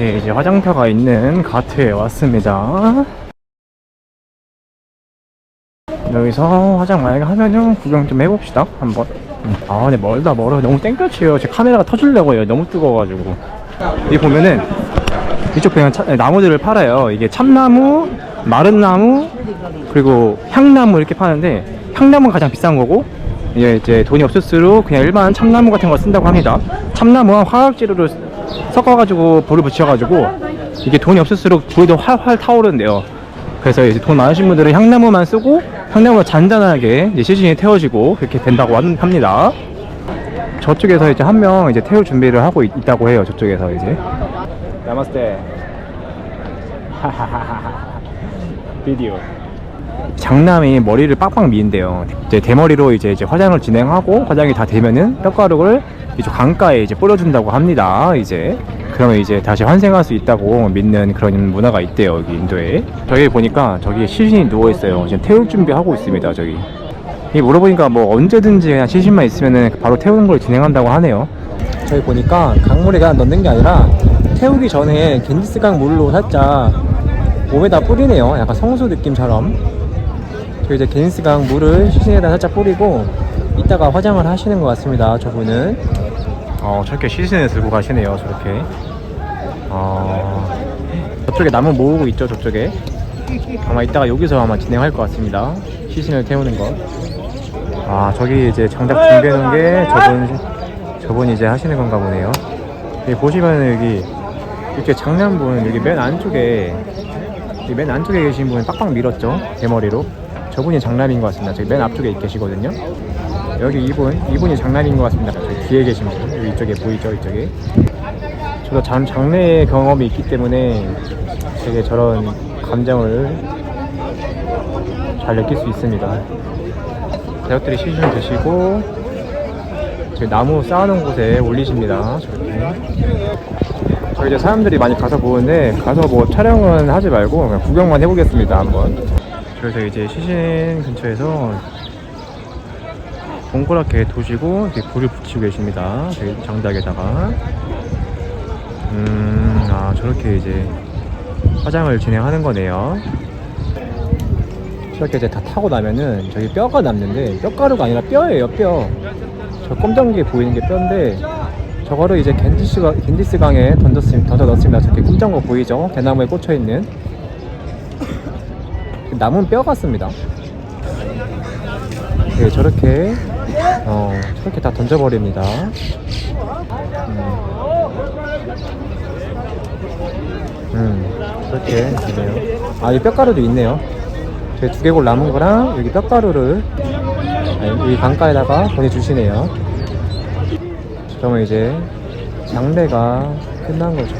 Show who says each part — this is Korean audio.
Speaker 1: 이렇게 이제 화장터가 있는 가트에 왔습니다. 여기서 화장 만약에 하면은 구경 좀 해봅시다. 한번. 음. 아, 근데 멀다 멀어. 너무 땡볕이에요. 제 카메라가 터질려고요. 너무 뜨거워가지고. 여기 보면은 이쪽 그냥 차- 나무들을 팔아요. 이게 참나무, 마른 나무, 그리고 향나무 이렇게 파는데 향나무는 가장 비싼 거고 이제 돈이 없을수록 그냥 일반 참나무 같은 거 쓴다고 합니다. 참나무와 화학 재료를 섞어가지고 불을 붙여가지고 이게 돈이 없을수록 더 활활 타오른대요. 그래서 이제 돈 많으신 분들은 향나무만 쓰고 향나무가 잔잔하게 이제 시즌이 태워지고 그렇게 된다고 한- 합니다. 저쪽에서 이제 한 명 이제 태울 준비를 하고 있, 다고 해요. 저쪽에서 이제. 나마스테. 비디오. 장남이 머리를 빡빡 미인대요. 이제 대머리로 이제, 이제 화장을 진행하고 화장이 다 되면은 뼈가루를 이쪽 강가에 이제 뿌려준다고 합니다. 이제 그러면 이제 다시 환생할 수 있다고 믿는 그런 문화가 있대요. 여기 인도에. 저기 보니까 저기 시신이 누워 있어요. 지금 태울 준비하고 있습니다. 저기. 이 물어보니까 뭐 언제든지 그냥 시신만 있으면은 바로 태우는 걸 진행한다고 하네요. 저기 보니까 강물에 그냥 넣는 게 아니라 태우기 전에 겐지스강 물로 살짝 몸에다 뿌리네요. 약간 성수 느낌처럼. 저 이제 겐지스강 물을 시신에다 살짝 뿌리고 이따가 화장을 하시는 것 같습니다. 저분은. 어, 저렇게 시신을 들고 가시네요. 저렇게. 어, 저쪽에 나무 모으고 있죠. 저쪽에. 아마 이따가 여기서 아마 진행할 것 같습니다. 시신을 태우는 거. 아, 저기 이제 장작 준비해 놓은 게 저분, 저분이 이제 하시는 건가 보네요. 여기 보시면 여기 이렇게 장난분 여기 맨 안쪽에 여기 맨 안쪽에 계신 분 빡빡 밀었죠 대머리로 저분이 장남인 것 같습니다 저기 맨 앞쪽에 계시거든요 여기 이분 이분이 장남인 것 같습니다 저기 뒤에 계신 분 여기 이쪽에 보이죠 이쪽에 저도 장, 장래 경험이 있기 때문에 되게 저런 감정을 잘 느낄 수 있습니다 가족들이 시즌 드시고 나무 쌓아놓은 곳에 올리십니다. 저렇게. 저기 이제 사람들이 많이 가서 보는데 가서 뭐 촬영은 하지 말고 그냥 구경만 해보겠습니다 한번. 그래서 이제 시신 근처에서 동그랗게 두시고 이렇게 불을 붙이고 계십니다. 저기 장작에다가. 음, 아 저렇게 이제 화장을 진행하는 거네요. 저렇게 이제 다 타고 나면은 저기 뼈가 남는데 뼈가루가 아니라 뼈예요 뼈. 저 검정 게 보이는 게 뼈인데 저거를 이제 겐지스가 겐지스 강에 던졌습 던져 넣습니다. 저렇게 검정 거 보이죠? 대나무에 꽂혀 있는 남은 뼈 같습니다. 네, 저렇게 어 저렇게 다 던져버립니다. 음, 음 저렇게 되네요. 아, 이 뼈가루도 있네요. 저희 두개골 남은 거랑 여기 뼈가루를 아니, 여기 강가에다가 보내주시네요. 그러면 이제 장례가 끝난 거죠.